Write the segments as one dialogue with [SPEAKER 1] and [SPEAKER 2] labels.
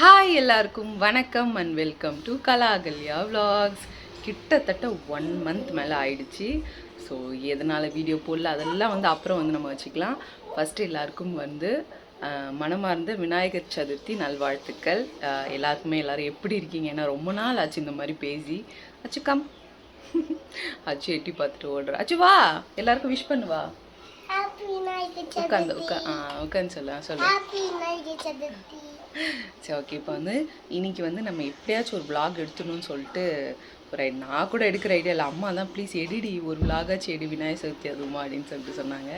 [SPEAKER 1] Hi எல்லாருக்கும் வணக்கம் and welcome to Kalakalya vlogs கிட்டத்தட்ட ஒன் மந்த் மேலே ஆயிடுச்சு. ஸோ எதனால் வீடியோ போடல அதெல்லாம் வந்து அப்புறம் வந்து நம்ம வச்சுக்கலாம். ஃபஸ்ட்டு எல்லாருக்கும் வந்து மனமார்ந்த விநாயகர் சதுர்த்தி நல்வாழ்த்துக்கள். எல்லாருக்குமே எல்லாரும் எப்படி இருக்கீங்க? ஏன்னா ரொம்ப நாள் ஆச்சு இந்த மாதிரி பேசி. அச்சு கம் அச்சு எட்டி பார்த்துட்டு ஓடுற. அச்சு வா! எல்லாருக்கும் விஷ் பண்ணுவா உட்காந்து உட்கா ஆ உட்காந்து சொல்ல சொல்லு. சரி ஓகே இப்போ வந்து இன்னைக்கு வந்து நம்ம எப்படியாச்சும் ஒரு vlog எடுத்துடணும்னு சொல்லிட்டு ஒரு நான் கூட எடுக்கிற ஐடியா இல்லை அம்மா தான் ப்ளீஸ் எடிடி ஒரு vlog-ஆச்சும் விநாயகர் சதுர்த்தி அதுவுமா அப்படின்னு சொல்லிட்டு சொன்னாங்க.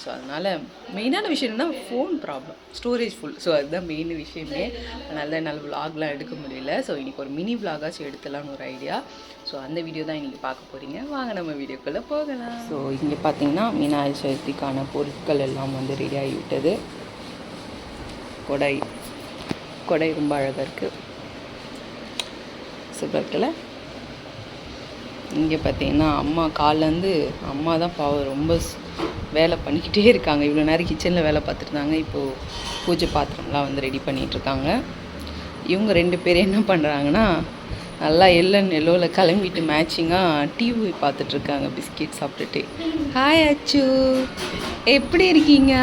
[SPEAKER 1] ஸோ அதனால் மெயினான விஷயம் என்ன phone problem storage full so அதுதான் மெயின் விஷயமே. நல்ல நல்ல vlogலாம் எடுக்க முடியல. ஸோ இன்றைக்கி ஒரு மினி vlog-ஆச்சும் எடுத்துலாம்னு ஒரு ஐடியா ஸோ அந்த வீடியோ தான் இன்றைக்கி பார்க்க போகிறீங்க வாங்க நம்ம வீடியோக்குள்ளே போகலாம். ஸோ இங்கே பார்த்தீங்கன்னா விநாயகர் சதுர்த்திக்கான பொருட்கள் எல்லாம் வந்து ரெடி ஆகிவிட்டது. கொடை. கொடை ரொம்ப அழகாக இருக்குது சூப்பர் இருக்குல்ல இங்கே பார்த்தீங்கன்னா அம்மா காலேருந்து அம்மா தான் பாவம் ரொம்ப வேலை பண்ணிக்கிட்டே இருக்காங்க. இவ்வளோ நேரம் கிச்சனில் வேலை பார்த்துருந்தாங்க இப்போது பூஜை பாத்திரம்லாம் வந்து ரெடி பண்ணிகிட்டு இருக்காங்க இவங்க ரெண்டு பேரும் என்ன பண்ணுறாங்கன்னா நல்லா எல்லன் எல்லோவில் கிளம்பிட்டு மேட்சிங்காக டிவி பார்த்துட்ருக்காங்க பிஸ்கெட் சாப்பிட்டுட்டு ஹாய் அச்சு. எப்படி இருக்கீங்க?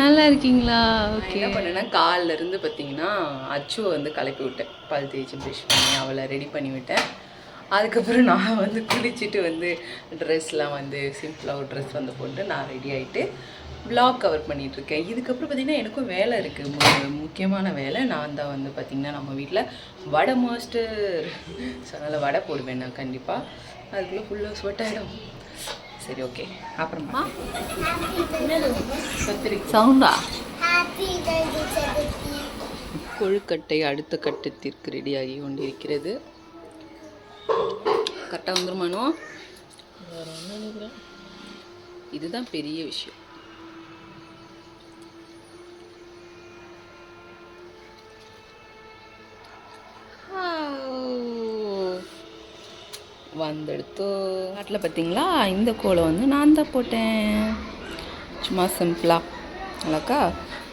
[SPEAKER 1] நல்லா இருக்கீங்களா? ஓகே என்ன பண்ணேன்னா காலில் இருந்து பார்த்தீங்கன்னா அச்சுவை வந்து கிளப்பி விட்டேன். பல் தேய்ச்சி ப்ரெஷ் பண்ணி அவளை ரெடி பண்ணி விட்டேன். அதுக்கப்புறம் நான் வந்து குளிச்சுட்டு வந்து ட்ரெஸ்லாம் வந்து சிம்பிளாக ஒரு ட்ரெஸ் வந்து போட்டு நான் ரெடி ஆகிட்டு vlog கவர் பண்ணிட்டு இருக்கேன் இதுக்கப்புறம் பார்த்தீங்கன்னா எனக்கும் வேலை இருக்குது மு முக்கியமான வேலை. நான் தான் வந்து பார்த்திங்கன்னா நம்ம வீட்டில் வடை மாஸ்டர் ஸோ அதனால் வடை போடுவேன் நான் கண்டிப்பாக அதுக்குள்ளே ஃபுல்லாக ஸ்வெட் ஆகிடும் சரி ஓகே அப்புறமா. சவுண்டா? கொழுக்கட்டை அடுத்த கட்டத்திற்கு ரெடியாகி கொண்டிருக்கிறது. கரெக்டாக வந்துருமானோ இதுதான் பெரிய விஷயம். வந்துடுத்தோ. நாட்டில் பார்த்தீங்களா? இந்த கோலம் வந்து நான் தான் போட்டேன். சும்மா சிம்பிளாக அழகா?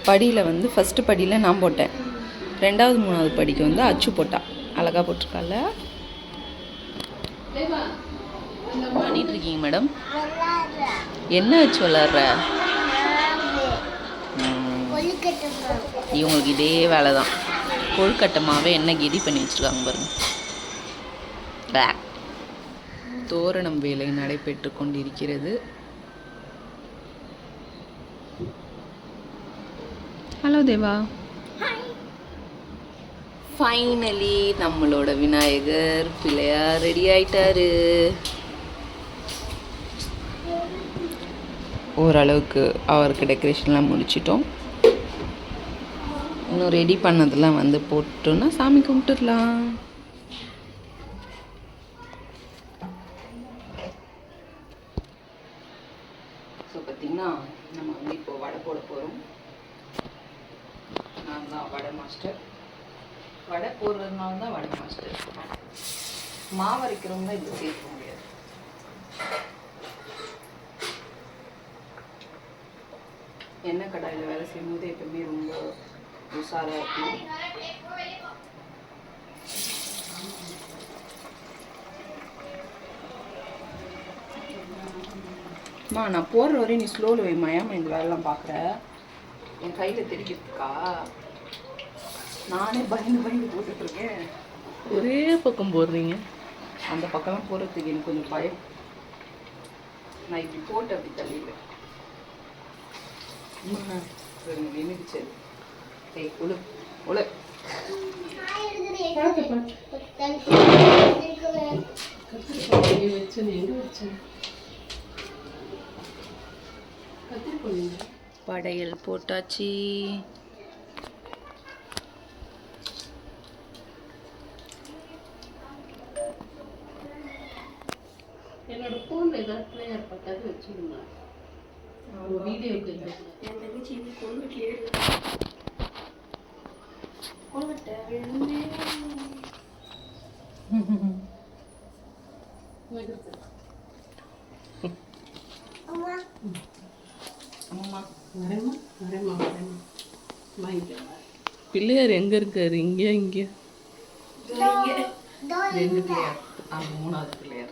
[SPEAKER 1] படியில் வந்து ஃபஸ்ட்டு படியில் நான் போட்டேன். ரெண்டாவது மூணாவது படிக்கு வந்து அச்சு போட்டா. அழகா போட்டிருக்கால? பண்ணிட்டு இருக்கீங்க மேடம்? என்ன வச்சு விளாட்ற? இவங்களுக்கு இதே வேலை தான் கொழுக்கட்டமாவே என்ன கெடி பண்ணி வச்சுருக்காங்க பாருங்க. தோரணம் வேலை நடைபெற்று கொண்டிருக்கிறது. ஹலோ தேவா. ஃபைனலி நம்மளோட விநாயகர் பிள்ளையார் ரெடி ஆயிட்டாரு. ஓரளவுக்கு அவருக்கு டெக்கரேஷன்லாம் முடிச்சிட்டோம். இன்னும் ரெடி பண்ணதெல்லாம் வந்து போட்டோன்னா சாமி கும்பிட்டுடலாம். ஸோ பார்த்தீங்கன்னா நம்ம வந்து இப்போ வடை போட போகிறோம் நான் தான் வடை மாஸ்டர் வடை போடுறதுனால தான் வடை மாஸ்டர் மாவு அரைக்கிறவங்க இது சேர்க்க முடியாது. எண்ணெய் கடாயில் வேலை செய்யும்போது எப்பவுமே ரொம்ப உஷாராக இருக்கும். அம்மா நான் போடுற வரையும் நீ ஸ்லோவில் வைமா ஏமா இந்த வேலைலாம் பார்க்குற என் கையில் தெரிக்கிறதுக்கா நானே பயந்து பயந்து போட்டுட்ருக்கேன்.
[SPEAKER 2] ஒரே பக்கம் போடுறீங்க.
[SPEAKER 1] அந்த பக்கம்லாம் போகிறதுக்கு எனக்கு கொஞ்சம் பயம். நான் இப்படி போட்டு அப்படி தள்ளிடுவேன். நின்றுச்சு ஏய் உழு உழு.
[SPEAKER 2] நீ வச்சு? நீ எங்க வச்ச கத்திரி போனீங்க
[SPEAKER 1] படையல் போட்டாச்சு
[SPEAKER 2] என்னோட ஃபோன்ல ஏதாவது பிளேயர் பக்காது வச்சுடுங்க ஒரு வீடியோக்கு
[SPEAKER 3] அம்மா
[SPEAKER 1] அம்மா
[SPEAKER 2] வரேம்மா வரேம்மா வரேம்மா வாங்கிக்கிறேன் பிள்ளையார் எங்க இருக்காரு இங்க. இங்க
[SPEAKER 1] ரெண்டு பிள்ளையார். ஆ மூணாவது பிள்ளையார்.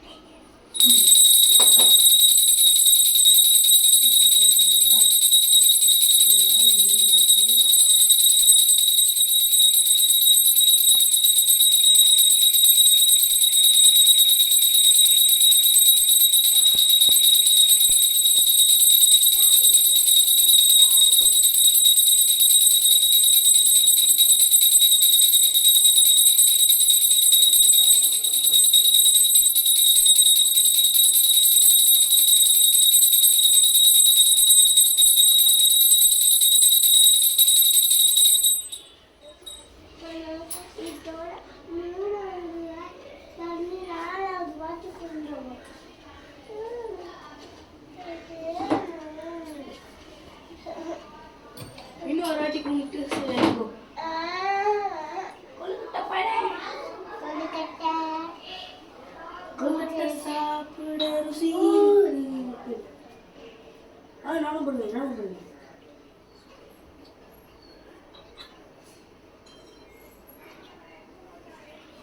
[SPEAKER 2] Y todo.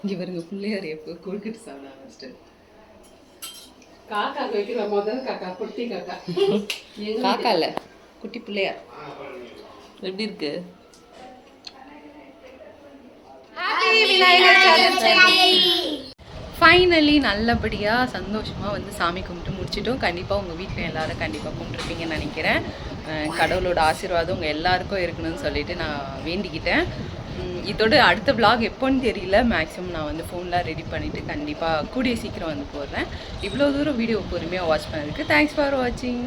[SPEAKER 1] இங்க பாருங்க பிள்ளையார் எப்போ கொழுக்கட்டு சாப்பிட ஆரம்பிச்சிட்டு
[SPEAKER 2] காக்கா வைக்கிற முதல் காக்கா குட்டி காக்கா. எங்க
[SPEAKER 1] காக்கா இல்ல குட்டி பிள்ளையார். எப்படி இருக்கு? ஃபைனலி நல்லபடியாக சந்தோஷமாக வந்து சாமி கும்பிட்டு முடிச்சிட்டோம். கண்டிப்பாக உங்கள் வீட்டில் எல்லாரும் கண்டிப்பாக கும்பிட்ருப்பீங்கன்னு நினைக்கிறேன். கடவுளோட ஆசீர்வாதம் உங்கள் எல்லாருக்கும் இருக்கணும்னு சொல்லிட்டு நான் வேண்டிக்கிட்டேன். இதோட அடுத்த vlog எப்போன்னு தெரியல. மேக்ஸிமம் நான் வந்து ஃபோன்லாம் ரெடி பண்ணிவிட்டு கண்டிப்பாக கூடிய சீக்கிரம் வந்து போடுறேன். இவ்வளோ தூரம் வீடியோ பொறுமையாக வாட்ச் பண்ணதுக்கு தேங்க்ஸ் ஃபார் வாட்சிங்